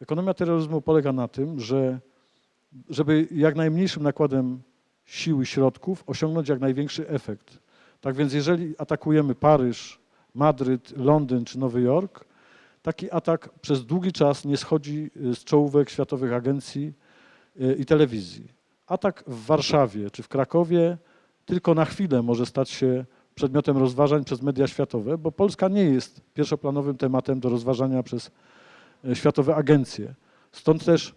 Ekonomia terroryzmu polega na tym, że żeby jak najmniejszym nakładem sił i środków osiągnąć jak największy efekt. Tak więc jeżeli atakujemy Paryż, Madryt, Londyn czy Nowy Jork, taki atak przez długi czas nie schodzi y, z czołówek światowych agencji y, i telewizji. Atak w Warszawie czy w Krakowie tylko na chwilę może stać się przedmiotem rozważań przez media światowe, bo Polska nie jest pierwszoplanowym tematem do rozważania przez światowe agencje. Stąd też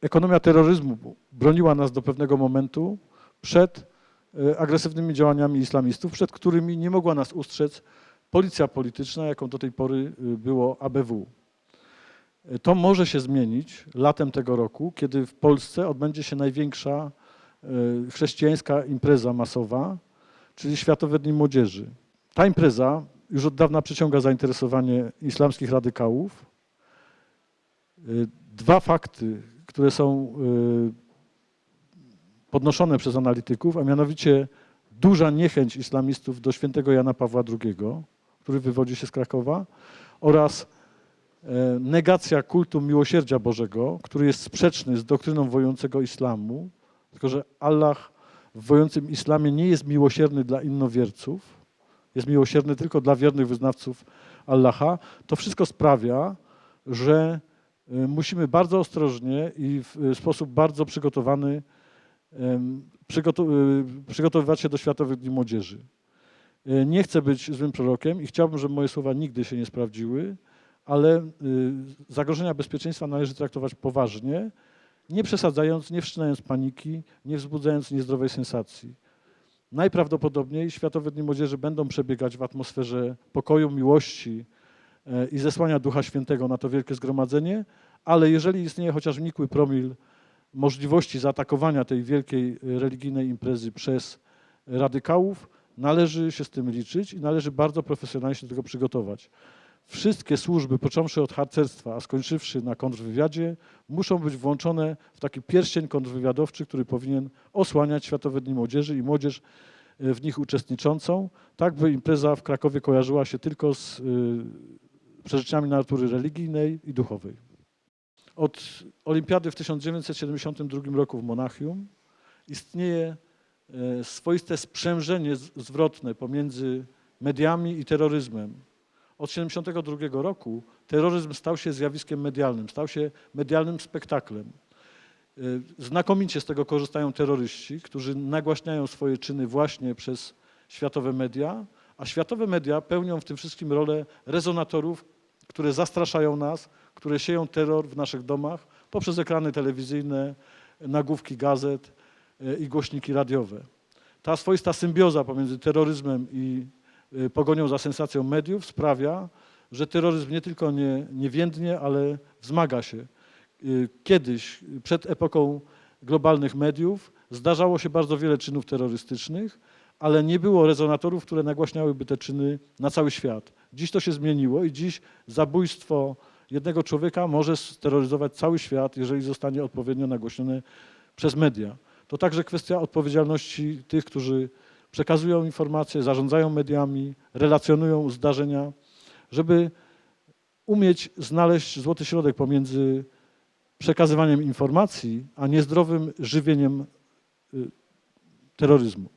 ekonomia terroryzmu broniła nas do pewnego momentu przed e, agresywnymi działaniami islamistów, przed którymi nie mogła nas ustrzec policja polityczna, jaką do tej pory y, było ABW. E, To może się zmienić latem tego roku, kiedy w Polsce odbędzie się największa e, chrześcijańska impreza masowa, czyli Światowe Dni Młodzieży. Ta impreza już od dawna przyciąga zainteresowanie islamskich radykałów. Y, Dwa fakty, które są y, podnoszone przez analityków, a mianowicie duża niechęć islamistów do świętego Jana Pawła II, który wywodzi się z Krakowa, oraz e, negacja kultu miłosierdzia Bożego, który jest sprzeczny z doktryną wojującego islamu, tylko że Allah w wojującym islamie nie jest miłosierny dla innowierców, jest miłosierny tylko dla wiernych wyznawców Allaha, to wszystko sprawia, że y, musimy bardzo ostrożnie i w y, sposób bardzo przygotowany y, przygotowywać się do Światowych Dni Młodzieży. Nie chcę być złym prorokiem i chciałbym, żeby moje słowa nigdy się nie sprawdziły, ale zagrożenia bezpieczeństwa należy traktować poważnie, nie przesadzając, nie wszczynając paniki, nie wzbudzając niezdrowej sensacji. Najprawdopodobniej Światowe Dni Młodzieży będą przebiegać w atmosferze pokoju, miłości e, i zesłania Ducha Świętego na to wielkie zgromadzenie, ale jeżeli istnieje chociaż nikły promil możliwości zaatakowania tej wielkiej e, religijnej imprezy przez radykałów, należy się z tym liczyć i należy bardzo profesjonalnie się do tego przygotować. Wszystkie służby, począwszy od harcerstwa, a skończywszy na kontrwywiadzie, muszą być włączone w taki pierścień kontrwywiadowczy, który powinien osłaniać Światowe Dni Młodzieży i młodzież e, w nich uczestniczącą, tak by impreza w Krakowie kojarzyła się tylko z y, przeżyczeniami natury religijnej i duchowej. Od olimpiady w 1972 roku w Monachium istnieje e, swoiste sprzężenie zwrotne pomiędzy mediami i terroryzmem. Od 1972 roku terroryzm stał się zjawiskiem medialnym, stał się medialnym spektaklem. Y, Znakomicie z tego korzystają terroryści, którzy nagłaśniają swoje czyny właśnie przez światowe media, a światowe media pełnią w tym wszystkim rolę rezonatorów, które zastraszają nas, które sieją terror w naszych domach poprzez ekrany telewizyjne, nagłówki gazet y, i głośniki radiowe. Ta swoista symbioza pomiędzy terroryzmem i pogonią za sensacją mediów sprawia, że terroryzm nie tylko nie, nie więdnie, ale wzmaga się. Y, Kiedyś, y, przed epoką globalnych mediów, zdarzało się bardzo wiele czynów terrorystycznych, ale nie było rezonatorów, które nagłaśniałyby te czyny na cały świat. Dziś to się zmieniło i dziś zabójstwo jednego człowieka może steroryzować cały świat, jeżeli zostanie odpowiednio nagłośnione przez media. To także kwestia odpowiedzialności tych, którzy przekazują informacje, zarządzają mediami, relacjonują zdarzenia, żeby umieć znaleźć złoty środek pomiędzy przekazywaniem informacji, a niezdrowym żywieniem y, terroryzmu.